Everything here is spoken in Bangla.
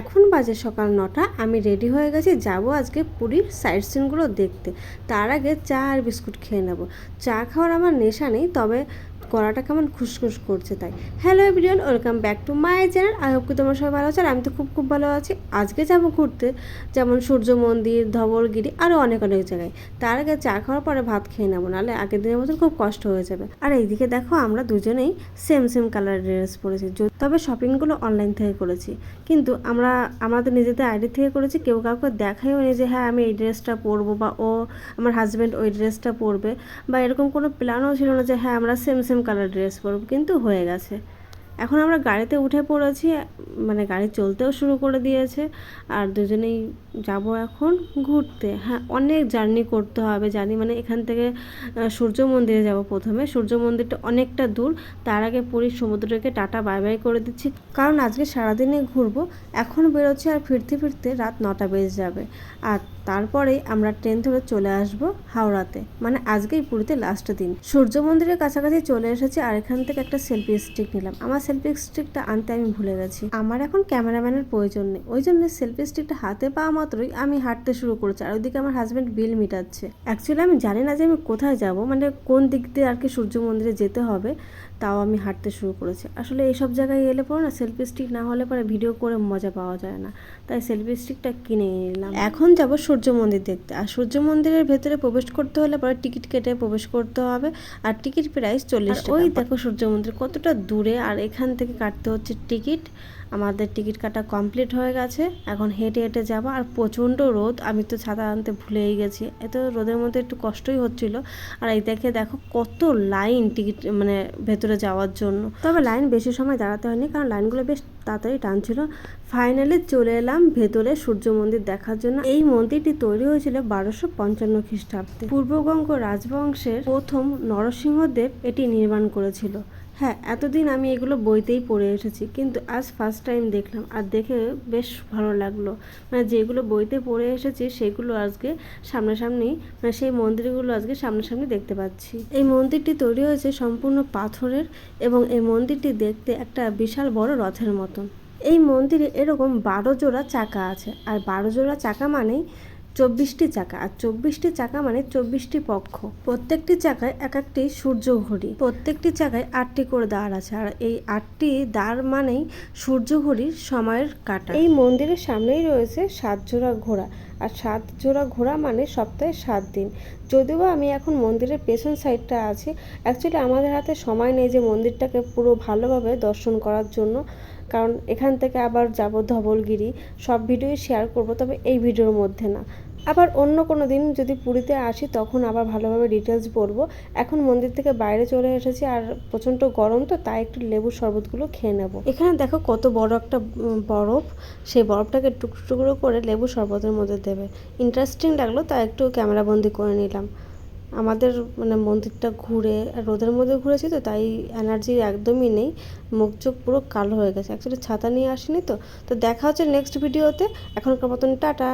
এখন বাজে সকাল নটা, আমি রেডি হয়ে গেছি, যাব আজকে পুরীর সাইড সিনগুলো দেখতে। তার আগে চা আর বিস্কুট খেয়ে নেব। চা খাওয়ার আমার নেশা নেই, তবে গলাটা কেমন খুসখুস করছে তাই। Hello everyone welcome back to my channel I hope কি তোমার সবাই ভালো আছে আর আমি তো খুব খুব ভালো আছি। আজকে যাব ঘুরতে, যেমন সূর্য মন্দির ধবলগিরি আরও অনেক অনেক জায়গায়। তার আগে চা খাওয়ার পরে ভাত খেয়ে নেব, নাহলে আগের দিনের মতন খুব কষ্ট হয়ে যাবে। আর এইদিকে দেখো আমরা দুজনেই সেম সেম কালার ড্রেস পরেছি। তবে শপিংগুলো অনলাইন থেকে করেছি। কিন্তু আমরা আমাদের নিজেদের আইডি থেকে করেছি, কেউ কাউকে দেখাইও নি যে হ্যাঁ আমি এই ড্রেসটা পরবো বা, ও, আমার হাজব্যান্ড ওই ড্রেসটা পরবে বা এরকম কোনো প্ল্যানও ছিল না যে হ্যাঁ আমরা সেম সেম কালার ড্রেস পরব কিন্তু হয়ে গেছে। এখন আমরা গাড়িতে উঠে পড়েছি মানে গাড়ি চলতেও শুরু করে দিয়েছে, আর দুজনেই যাব এখন ঘুরতে। হ্যাঁ অনেক জার্নি করতে হবে, জানি মানে এখান থেকে সূর্য মন্দিরে যাব প্রথমে। সূর্য মন্দিরটা অনেকটা দূর, তার আগে পুরীর সমুদ্রকে টাটা বাই বাই করে দিচ্ছি। কারণ আজকে সারাদিনে ঘুরবো, এখন বেরোচ্ছি আর ফিরতে ফিরতে রাত নটা বেজে যাবে। আর তারপরেই আমরা ট্রেন ধরে চলে আসব হাওড়াতে মানে আজকেই পুরীতে লাস্ট দিন। সূর্য মন্দিরের কাছাকাছি চলে এসেছি আর এখান থেকে একটা সেলফি স্টিক নিলাম। আমার সেলফি স্টিকটা আনতে আমি ভুলে গেছি। আমার এখন ক্যামেরাম্যানের প্রয়োজন নেই। ওই জন্য সেলফি স্টিকটা হাতে পাওয়া মাত্রই আমি হাঁটতে শুরু করেছি আর ওইদিকে আমার হাজব্যান্ড বিল মিটাচ্ছে। অ্যাকচুয়ালি আমি জানি না যে আমি কোথায় যাব মানে কোন দিক দিয়ে আর কি সূর্য মন্দিরে যেতে হবে তাও আমি হাঁটতে শুরু করেছি। আসলে এইসব জায়গায় এলে পরে না সেলফি স্টিক না হলে পরে ভিডিও করে মজা পাওয়া যায় না। তাই সেলফি স্টিকটা কিনে নিলাম। এখন যাব সূর্য মন্দির দেখতে। আর সূর্য মন্দিরের ভেতরে প্রবেশ করতে হলে পরে টিকিট কেটে প্রবেশ করতে হবে। আর টিকিট প্রাইস চল্লিশ ওই দেখো সূর্য মন্দির কতটা দূরে আর এখান থেকে কাটতে হচ্ছে টিকিট। আমাদের টিকিট কাটা কমপ্লিট হয়ে গেছে। এখন হেঁটে হেঁটে যাব। আর প্রচণ্ড রোদ। আমি তো ছাতা আনতে ভুলেই গেছি। এত রোদের মধ্যে একটু কষ্টই হচ্ছিল। আর এই দেখে দেখো কত লাইন টিকিট মানে ভেতরে যাওয়ার জন্য। তবে লাইন বেশি সময় দাঁড়াতে হয়নি। কারণ লাইনগুলো বেশ তাড়াতাড়ি টানছিল। ফাইনালি চলে এলাম ভেতরে সূর্য মন্দির দেখার জন্য। এই মন্দিরটি তৈরি হয়েছিল বারোশো পঞ্চান্ন খ্রিস্টাব্দে। পূর্ববঙ্গ রাজবংশের প্রথম নরসিংহদেব এটি নির্মাণ করেছিল। হ্যাঁ এতদিন আমি এগুলো বইতেই পড়ে এসেছি, কিন্তু আজ ফার্স্ট টাইম দেখলাম আর দেখে বেশ ভালো লাগল। মানে যেগুলো বইতে পড়ে এসেছি সেগুলো আজকে সামনাসামনি মানে সেই মন্দিরগুলো আজকে সামনাসামনি দেখতে পাচ্ছি। এই মন্দিরটি তৈরি হয়েছে সম্পূর্ণ পাথরের এবং এই মন্দিরটি দেখতে একটা বিশাল বড় রথের মতন। এই মন্দিরে এরকম বারো জোড়া চাকা আছে, আর বারো জোড়া চাকা মানেই চব্বিশটি চাকা, আর চব্বিশটি চাকা মানে চব্বিশটি পক্ষ। প্রত্যেকটি চাকায় এক একটি সূর্য ঘড়ি, প্রত্যেকটি চাকায় আটটি করে দাঁড় আছে, আর এই আটটি দাঁড় মানেই সূর্য ঘড়ির সময়ের কাটা। এই মন্দিরের সামনেই রয়েছে সাতজোড়া ঘোড়া আর সাত জোড়া ঘোরা মানে সপ্তাহে সাত দিন। যদিও আমি এখন মন্দিরের পেছন সাইডটা আছি অ্যাকচুয়ালি আমাদের হাতে সময় নেই যে মন্দিরটাকে পুরো ভালোভাবে দর্শন করার জন্য। কারণ এখান থেকে আবার যাব ধবলগিরি, সব ভিডিওই শেয়ার করব, তবে এই ভিডিওর মধ্যে না। আবার অন্য কোনো দিন যদি পুরীতে আসি, তখন আবার ভালোভাবে ডিটেলস বলব এখন মন্দির থেকে বাইরে চলে এসেছি, আর প্রচণ্ড গরম তো, তাই একটু লেবুর শরবতগুলো খেয়ে নেব। এখানে দেখো কত বড় একটা বরফ। সেই বরফটাকে টুকরো টুকরো করে লেবু শরবতের মধ্যে দেবে। ইন্টারেস্টিং লাগল, তাই একটু ক্যামেরাবন্দি করে নিলাম। আমাদের মানে মন্দিরটা ঘুরে রোদের মধ্যে ঘুরেছি তো, তাই এনার্জি একদমই নেই। মুখ চোখ পুরো কালো হয়ে গেছে। অ্যাকচুয়ালি ছাতা নিয়ে আসিনি তো তো দেখা হচ্ছে নেক্সট ভিডিওতে এখনকার মতন টাটা।